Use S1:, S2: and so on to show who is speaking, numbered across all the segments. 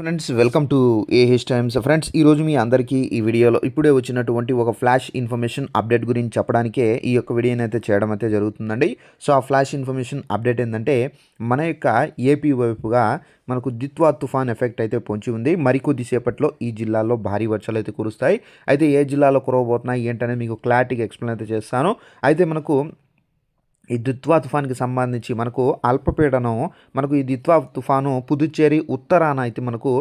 S1: Friends welcome to AH Times friends ఈరోజు మీ అందరికీ ఈ వీడియోలో ఇప్పుడే వచ్చినటువంటి ఒక ఫ్లాష్ ఇన్ఫర్మేషన్ అప్డేట్ గురించి చెప్పడానికే ఈ యొక్క వీడియోని అయితే చేయడం అయితే జరుగుతుందండి. సో ఆ ఫ్లాష్ ఇన్ఫర్మేషన్ అప్డేట్ ఏంటంటే మన యొక్క ఏపీ వైపుగా మనకు దిత్వా తుఫాన్ ఎఫెక్ట్ అయితే పొంచి ఉంది. మరికొద్దిసేపట్లో ఈ జిల్లాలో భారీ వర్షాలు అయితే కురుస్తాయి. అయితే ఏ జిల్లాలో కురవబోతున్నాయి ఏంటనేది మీకు క్లారిటీగా ఎక్స్ప్లెయిన్ అయితే చేస్తాను. అయితే మనకు ఈ దిత్వా తుఫాన్కి సంబంధించి మనకు అల్పపీడనం మనకు ఈ దిత్వా తుఫాను పుదుచ్చేరి ఉత్తరాన అయితే మనకు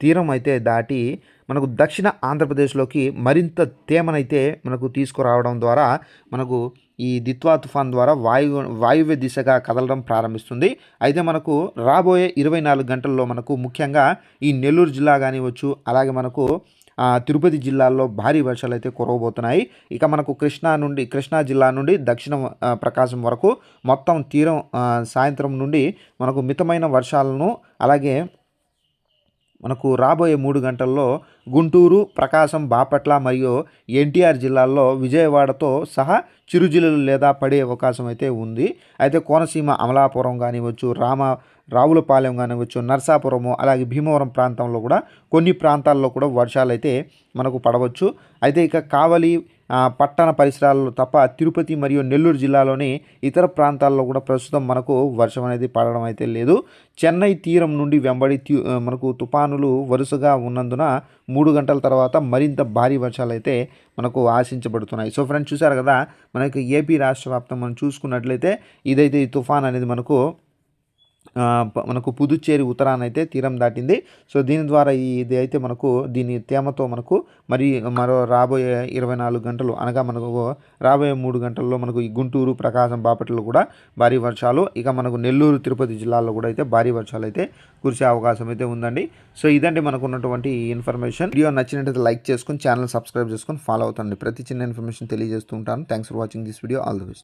S1: తీరం అయితే దాటి మనకు దక్షిణ ఆంధ్రప్రదేశ్లోకి మరింత తేమనైతే మనకు తీసుకురావడం ద్వారా మనకు ఈ దిత్వా తుఫాన్ ద్వారా వాయు వాయువ్య దిశగా కదలడం ప్రారంభిస్తుంది. అయితే మనకు రాబోయే ఇరవై నాలుగు గంటల్లో మనకు ముఖ్యంగా ఈ నెల్లూరు జిల్లా కానివచ్చు అలాగే మనకు తిరుపతి జిల్లాల్లో భారీ వర్షాలు అయితే కురవబోతున్నాయి. ఇక మనకు కృష్ణా నుండి కృష్ణా జిల్లా నుండి దక్షిణ ప్రకాశం వరకు మొత్తం తీరం సాయంత్రం నుండి మనకు మితమైన వర్షాలను అలాగే మనకు రాబోయే మూడు గంటల్లో గుంటూరు ప్రకాశం బాపట్ల మరియు ఎన్టీఆర్ జిల్లాల్లో విజయవాడతో సహా చిరుజిల్లులు లేదా పడే అవకాశం అయితే ఉంది. అయితే కోనసీమ అమలాపురం కానివచ్చు రామ రావులపాలెం కానివచ్చు నర్సాపురము అలాగే భీమవరం ప్రాంతంలో కూడా కొన్ని ప్రాంతాల్లో కూడా వర్షాలు అయితే మనకు పడవచ్చు. అయితే ఇక కావలి పట్టణ పరిసరాల్లో తప్ప తిరుపతి మరియు నెల్లూరు జిల్లాలోని ఇతర ప్రాంతాల్లో కూడా ప్రస్తుతం మనకు వర్షం అనేది పడడం అయితే లేదు. చెన్నై తీరం నుండి వెంబడి తీ- మనకు తుఫానులు వరుసగా ఉన్నందున మూడు గంటల తర్వాత మరింత భారీ వర్షాలు అయితే మనకు ఆశించబడుతున్నాయి. సో ఫ్రెండ్స్ చూసారు కదా మనకి ఏపీ రాష్ట్ర వ్యాప్తం మనం చూసుకున్నట్లయితే ఇదైతే ఈ తుఫాన్ అనేది మనకు మనకు పుదుచ్చేరి ఉత్తరాన అయితే తీరం దాటింది. సో దీని ద్వారా ఈ- ఇది అయితే మనకు దీని తేమతో మనకు మరి మరో రాబోయే ఇరవై నాలుగు గంటలు అనగా మనకు రాబోయే మూడు గంటల్లో మనకు ఈ గుంటూరు ప్రకాశం బాపట్లలో కూడా భారీ వర్షాలు ఇక మనకు నెల్లూరు తిరుపతి జిల్లాలో కూడా అయితే భారీ వర్షాలు అయితే కురిసే అవకాశం అయితే ఉందండి. సో ఇదండి మనకు ఉన్నటువంటి ఇన్ఫర్మేషన్. వీడియో నచ్చినట్లయితే లైక్ చేసుకుని ఛానల్ సబ్స్క్రైబ్ చేసుకొని ఫాలో అవుతండి ప్రతి చిన్న ఇన్ఫర్మేషన్ తెలియజేస్తూ ఉంటాను. Thanks for watching this video. All the best.